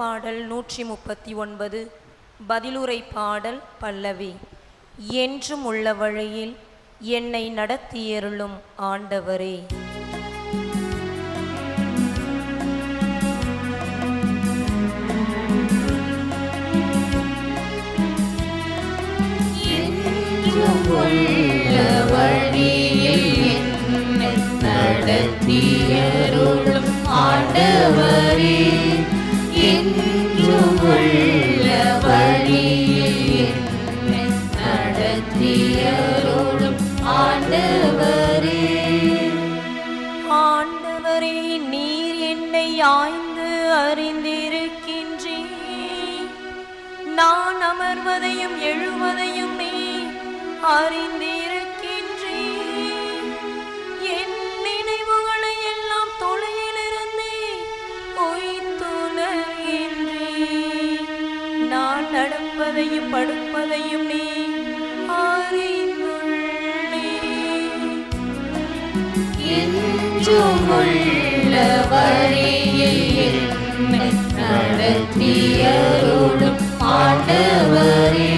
பாடல் நூற்றி முப்பத்தி ஒன்பது பதிலுரை பாடல் பல்லவி. என்றும் உள்ள வழியில் என்னை நடத்தியருளும் ஆண்டவரே. என்றும் என்றும் உள்ள வழியில் என்னை ஆண்டவரே. ஆண்டவரே நீர் என்னை ஆய்ந்து அறிந்திருக்கின்றீர். நான் அமர்வதையும் எழுவதையும் நீ அறிந்திருக்கின்றீர். நடப்பதையும் படுப்பதையும் நீ அறிந்துள்ளீர் வழியில் என்னை ஆண்டவரே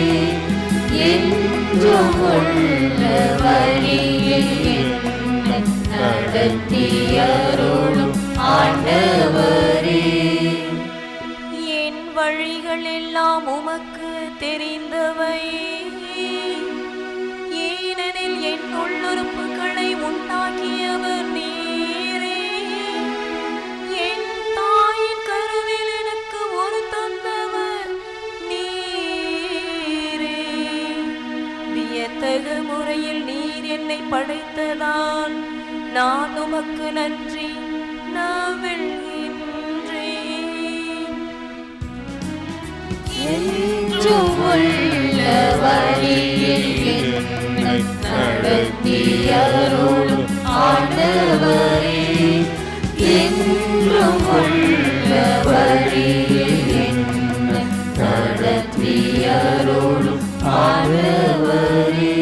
என்றும் உள்ள வழியில் ஆண்டவரே. வழிகள் எல்லாம் உமக்கு தெரிந்தவை. ஏனெனில் என் உள்ளுறுப்புகளை உண்டாக்கியவர் நீரே. என் தாயின் கருவில் எனக்கு ஒரு தந்தவர் நீரே. வியத்தகு முறையில் நீர் என்னை படைத்ததால் நான் உமக்கு நன்றி. நவிழ்கின்றேன் என்றும் வழியில் என்னை நடத்தியருளும் ஆண்டவரே என்றும் வழியில் என்னை நடத்தியருளும் ஆண்டவரே.